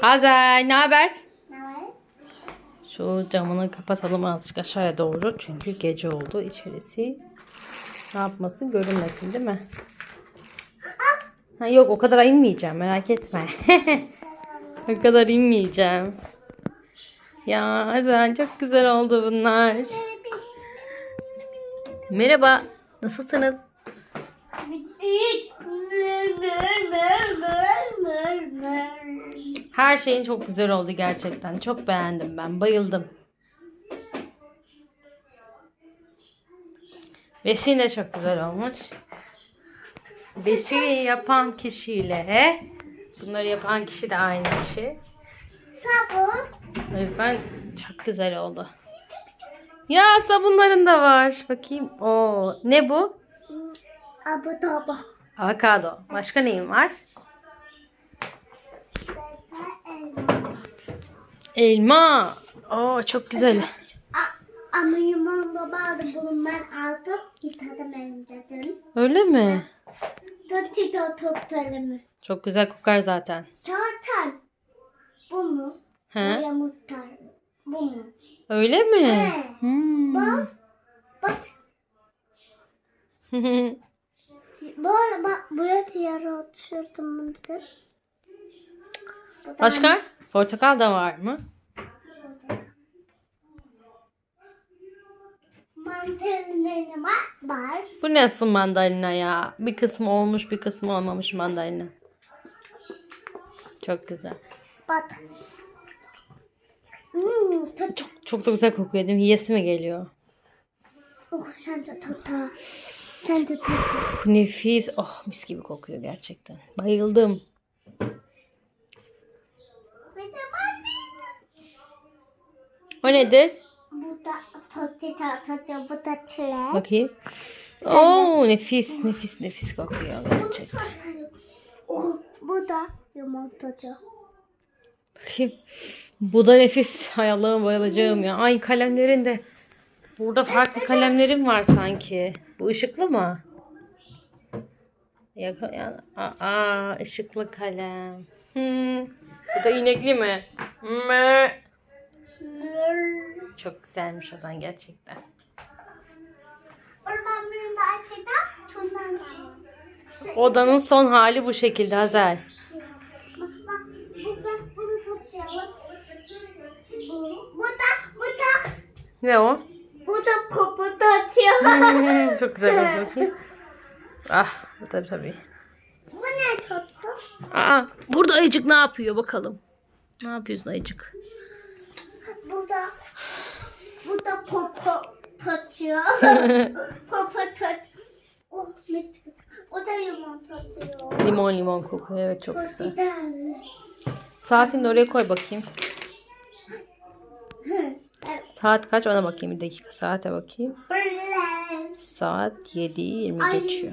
Hazay ne haber? Şu camını kapatalım azıcık aşağıya doğru. Çünkü gece oldu. içerisi ne yapmasın görünmesin değil mi? Ha, yok o kadar inmeyeceğim merak etme. o kadar inmeyeceğim. Ya Hazay çok güzel oldu bunlar. Merhaba. Nasılsınız? Her şeyin çok güzel oldu gerçekten. Çok beğendim ben. Bayıldım. Beşiğin de çok güzel olmuş. Beşiği yapan kişiyle bunları yapan kişi de aynı kişi. Sabun. O yüzden çok güzel oldu. Ya sabunların da var. Bakayım. Oo, ne bu? Tabu. Avokado. Başka neyim var? Elma. Oo, çok güzel. Ama yumanda bağlı bunu ben aldım. Yıkadım elimde dün. Öyle mi? Kötü de toplarımı. Çok güzel kokar zaten. Zaten bu mu? He? Buraya muhtar. Bu mu? Öyle mi? He. Hmm. Bak. Bak. Bu arada bak buraya yere oturturdum bunu Başka? Portakal da var mı? Mantarlarım var. Bu nasıl mandalina ya? Bir kısmı olmuş bir kısmı olmamış mandalina. Çok güzel. Bak. Hmm, tut. Çok da güzel kokuyor değil mi? Yiyesi mi geliyor? Oh, sen de tut. ha. Sen de. Uf, nefis. Oh mis gibi kokuyor gerçekten. Bayıldım. Bir de mandalina. O nedir? Bu da potato, potato, bu da çilek. Bakayım. Oo nefis nefis nefis kokuyor gerçekten. Oh, bu da yumurtacı. Bakayım. Bu da nefis. Hay Allah'ım bayılacağım ya. Ay kalemlerin de. Burada farklı kalemlerim var sanki. Bu ışıklı mı? Yaka, yani, aa, ışıklı kalem. Hmm. Bu da inekli mi? Mö. Çok güzelmiş odan gerçekten. Odanın son hali bu şekilde Hazel. Bu da, bu da, Ne o? bu da popotu atıyor. Çok güzel bakayım. Ah bu tabii tabii. bu ne tuttu? Aa, burada ayıcık ne yapıyor bakalım. Ne yapıyorsun ayıcık? Bu da, bu da popo tutuyor. popo tut. Oh, ne tut. O da yumurta atıyor. Limon limon kokuyor. Evet çok Çok güzel. güzel. Saatini de oraya koy bakayım. Saat kaç ona bakayım bir dakika. Saate bakayım. Saat 7.20 Ay, geçiyor.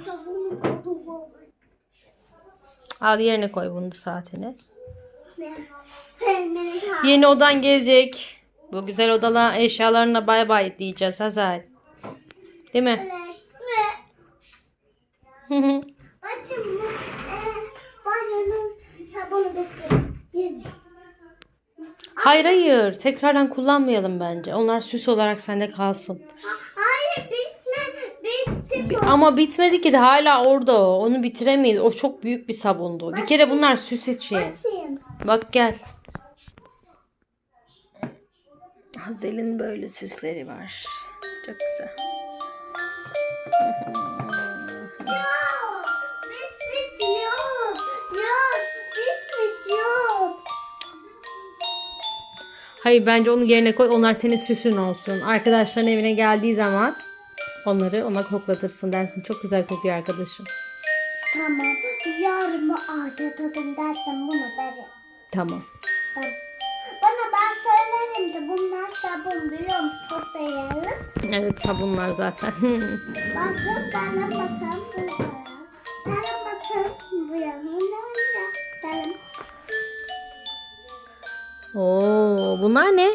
Al yerine koy bunu ha. Yeni odan gelecek. Bu güzel odala eşyalarına bay bay diyeceğiz Hazel. Değil mi? Açın bu. Eee, Başınız sabunu bekleyin. Hayır hayır. Tekrardan kullanmayalım bence. Onlar süs olarak sende kalsın. Ha- Hayır bitme. Bitti bu. Ama bitmedi ki de hala orada o. Onu bitiremeyiz. O çok büyük bir sabundu. Bir kere bunlar süs için. Açayım. Bak gel. Hazel'in böyle süsleri var. Çok güzel. Hayır bence onu yerine koy. Onlar senin süsün olsun. Arkadaşların evine geldiği zaman onları ona koklatırsın dersin. Çok güzel kokuyor arkadaşım. Tamam. Yarın bu ağda tadım dersen bunu derim. Tamam. Tamam. De bunlar sabun biliyorum toplayalım. Evet sabunlar zaten. Bakın bana bakın bu yana. Bana bakın bu yana. Oo, bunlar ne?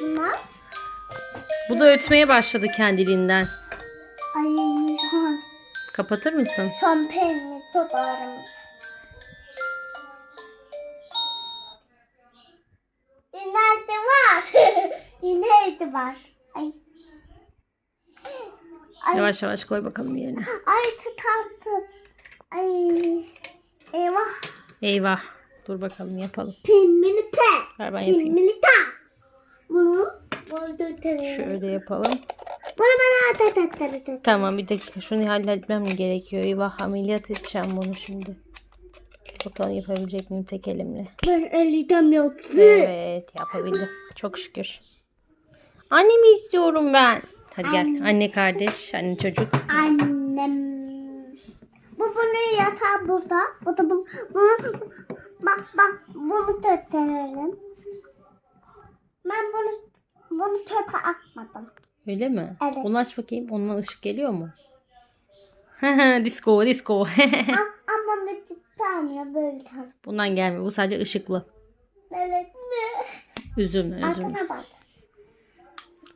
Bunlar. Bu da ötmeye başladı kendiliğinden. Ay Kapatır mısın? son peynir tutarım. Kedi var. Ay. Ay, Yavaş yavaş koy bakalım yerine. ay tut tut. Ay. Eyvah. Eyvah. Dur bakalım yapalım. Pimini pe. Ver ben yapayım. Pimini ta. Bunu. Şöyle yapalım. Bunu bana at at at at at. Tamam bir dakika şunu halletmem gerekiyor. Eyvah ameliyat edeceğim bunu şimdi. Bakalım yapabilecek miyim tek elimle. Ben elidem yok. Evet yapabildim. Çok şükür. Annemi istiyorum ben. Hadi gel. Anne kardeş, anne çocuk. Annem. Bu bunu yatağı burada. Bu da bunu, bunu bak bak bunu töterelim. Ben bunu bunu töte atmadım. Öyle mi? Evet. Onu aç bakayım. Ondan ışık geliyor mu? disco, disco. A- Ama bir tutamıyor böyle tam. Bundan gelmiyor. Bu sadece ışıklı. Böyle mi? Üzülme, üzülme. Atına bak.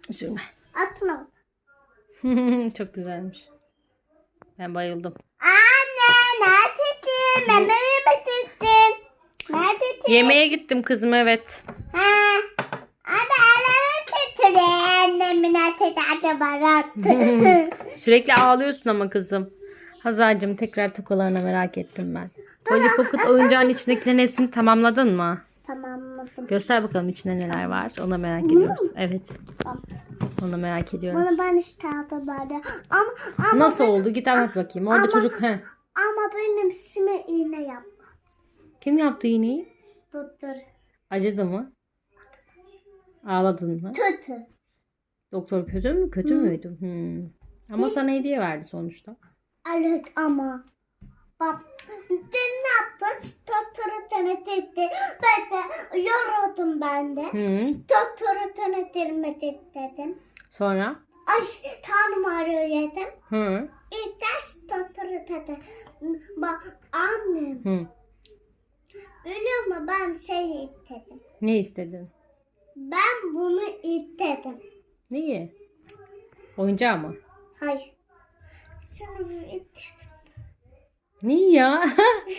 Üzülme. Atına bak. Çok güzelmiş. Ben bayıldım. Anne neredesin? Mememi mi tuttun? Neredesin? Yemeğe gittim kızım evet. Ha. Anne elimi tutuyor. Annemin atıda bana attı. Sürekli ağlıyorsun ama kızım. Hazal'cığım tekrar tokalarına merak ettim ben. Polly Pocket oyuncağın içindekilerin hepsini tamamladın mı? Tamamladım. Göster bakalım içinde neler var. Ona merak ediyoruz. Evet. Tamam. Onu merak ediyorum. Bunu ben istedim böyle. Ama, ama, Nasıl oldu? Git anlat bakayım. Orada Ama- çocuk. He. ama benim sime iğne yapma. Kim yaptı iğneyi? Tuttur. Acıdı mı? Ağladın mı? Kötü. Doktor kötü mü? Kötü müydü? Hmm. Ama sana hediye verdi sonuçta. Evet ama. Bak. Dün ne yaptın? Tuturu denetirdi. Ben de yoruldum ben de. Hı. Tuturu denetirme dedim. Sonra? Ay tanrım arıyor yedim. Hı. İlk ders tuturu dedi. Bak annem. Hı. Biliyor musun ben şey istedim. Ne istedin? Ben bunu istedim. Neyi? Oyuncağı mı? Hayır. Şunu istedim. Ne ya?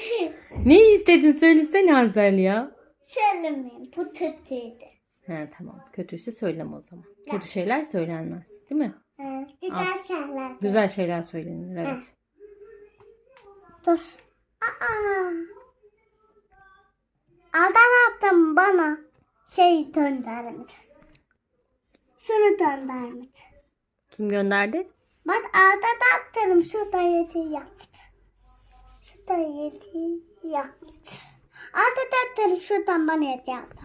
ne istedin söylesene Hazel ya. Söylemeyeyim. Bu kötüydü. He tamam. Kötüyse söyleme o zaman. Kötü şeyler söylenmez. Değil mi? Ee, güzel şeyler. Güzel şeyler söylenir. Evet. Dur. Aa. Adam attım bana şey göndermiş. Şunu göndermiş. Kim gönderdi? Ben ağda attım şurada yedi yaptı. Şurada yedi yaptı. Attım şuradan bana yedi yaptı.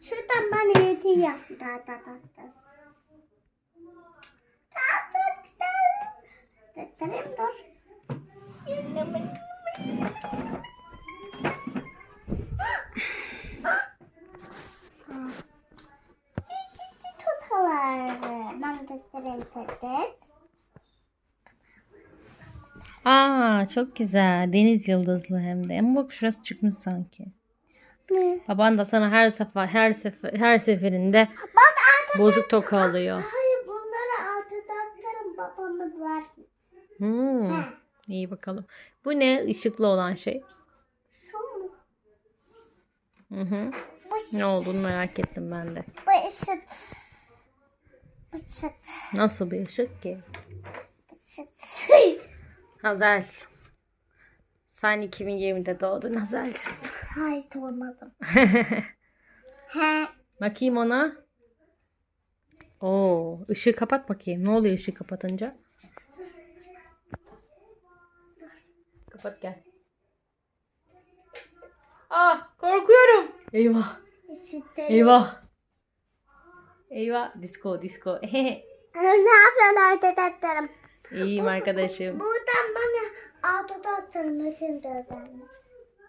Şuradan bana yedi yaptı ağda attım. Dur tutalar. Ben de dedim dedim. Aa çok güzel. Deniz yıldızlı hem de. Ama bak şurası çıkmış sanki. Ne? Baban da sana her sefer her sefer her seferinde Bak bozuk toka alıyor. Hayır bunları arkadaşlarım babama vermiş. Hmm. He. İyi bakalım. Bu ne? Işıklı olan şey. Şu mu? Hı hı. Ne olduğunu merak ettim ben de. Bu ışık. Bu ışık. Nasıl bir ışık ki? Hazel. Sen 2020'de doğdun Hazel'cim. Hayır olmadım. He. Bakayım ona. Oo, ışığı kapat bakayım. Ne oluyor ışığı kapatınca? Kapat gel. Ah, korkuyorum. Eyvah. Işıkta. Eyvah. Eyvah. Disco, disco. Ne yapıyorsun arkadaşlarım? İyiyim arkadaşım. Buradan bana arkadaşlarım ötüm dönermiş.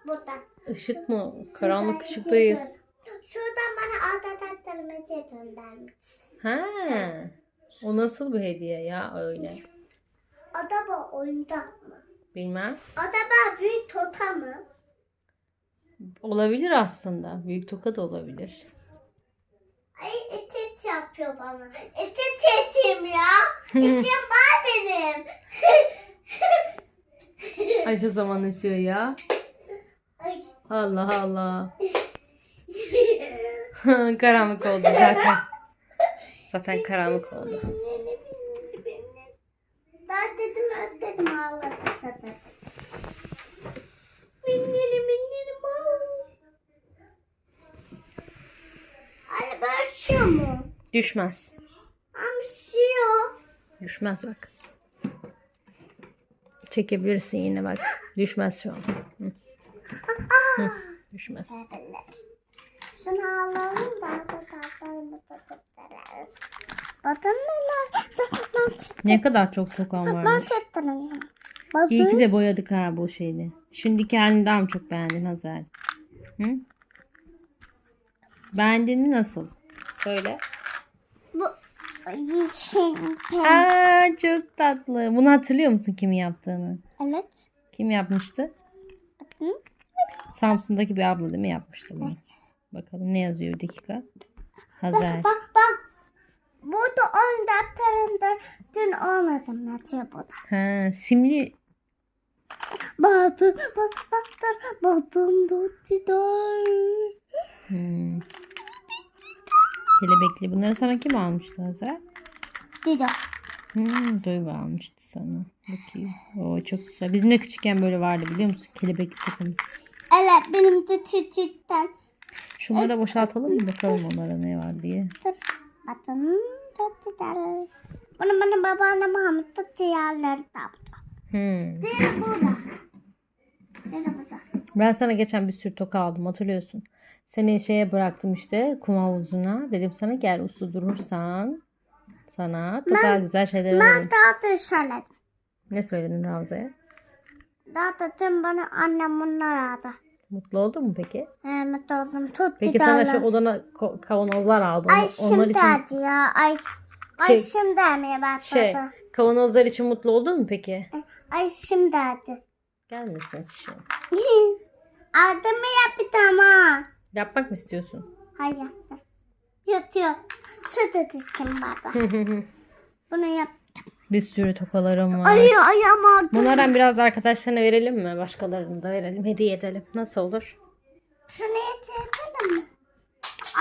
Buradan. Işık mı? Karanlık ışıktayız. Şuradan bana arkadaşlarım ötüm dönermiş. Ha. O nasıl bir hediye ya öyle? Adaba oyuncak mı? Bilmem. Adaba büyük tota mı? Olabilir aslında. Büyük toka da olabilir. Yapıyor bana. Etit yetim ya. İşim var benim. Ay şu zaman ışığı ya. Ay. Allah Allah. Karanlık oldu zaten. Zaten karanlık oldu. Ben dedim ödedim ağladım zaten. Minnerim minnerim Anne ben üşüyor mu? Düşmez. Ama üşüyor. Düşmez bak. Çekebilirsin yine bak. Düşmez şu an. Hı. Hı, Düşmez. Şunu alalım da Ne kadar çok tokan ben varmış. tutturayım. İyi ki de boyadık ha bu şeyi. Şimdiki halini daha mı çok beğendin Hazel? Hı? Beğendin mi nasıl? Söyle. Aa çok tatlı. Bunu hatırlıyor musun kimin yaptığını? Evet. Kim yapmıştı? Hı? Samsun'daki bir abla değil mi yapmıştı bunu? Bakalım ne yazıyor bir dakika. Hazel. Bak bak. Burada oyun defterinde dün olmadım yatıyor bu da. Ha, simli Batın bak baktır batın dottiday. Hmm. Kelebekli. Bunları sana kim almıştı Hazel? Dido. Hmm, Duygu almıştı sana. Bakayım. Oo, çok güzel. Bizim de küçükken böyle vardı biliyor musun? Kelebekli takımız. Evet benim de çiçekten. Şunları da boşaltalım mı bakalım onlara ne var diye. Dur. Batın. Bunu bana babaannem Mahmut tuttu yerleri taptı. Hmm. Burada. Burada. Ben sana geçen bir sürü toka aldım hatırlıyorsun. Seni şeye bıraktım işte kum havuzuna. Dedim sana gel uslu durursan sana toka güzel şeyler Ben alırım. daha da söyledim. Ne söyledin Ravza'ya? Daha da dün bana annem bunlar aldı. Mutlu oldun mu peki? Evet oldum. Tuttu Peki sana derler. şu odana kavanozlar aldım. Ay şimdi için ya. Ay, ay Şey- şimdi demeye başladı. şey kavanozlar için mutlu oldun mu peki? Ay şimdi hadi. Gelmesin çişim. Adımı yaptım ama. Yapmak mı istiyorsun? Hayır yaptım. Yatıyor. Süt için barda. Bunu yap. bir sürü tokalarım var. Ay ayağım ağrıdı. Bunlardan biraz da arkadaşlarına verelim mi? Başkalarını da verelim. Hediye edelim. Nasıl olur? Şunu yetirelim mi?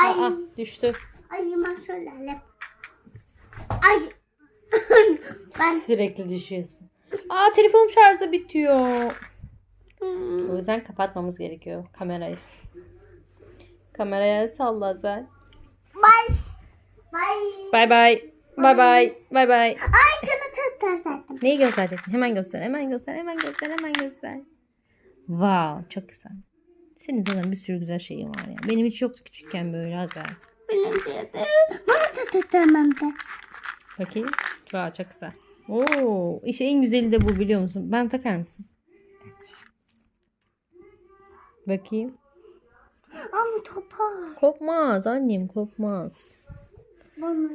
Ay. Aa, düştü. Ayıma söyleyelim. Ay. ben Sürekli düşüyorsun. Aa telefonum şarjı bitiyor. Hmm. O yüzden kapatmamız gerekiyor kamerayı. Kameraya salla sen. Bye. Bye. Bay. Bay bay. Bay bay. Ay şunu tuttursaydım. Neyi göstereceksin? Hemen göster. Hemen göster. Hemen göster. Hemen göster. Wow, çok güzel. Senin zaten bir sürü güzel şeyin var ya. Benim hiç yoktu küçükken böyle Hazel. Benim de. Bana da tutamam da. Bakayım. Wow, çok güzel. Oo, işte en güzeli de bu biliyor musun? Ben takar mısın? Bakayım. Ama topar. Kopmaz annem kopmaz. Bunu.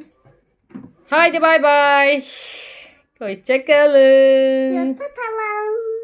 Haydi bay bay. Hoşçakalın. Tutalım.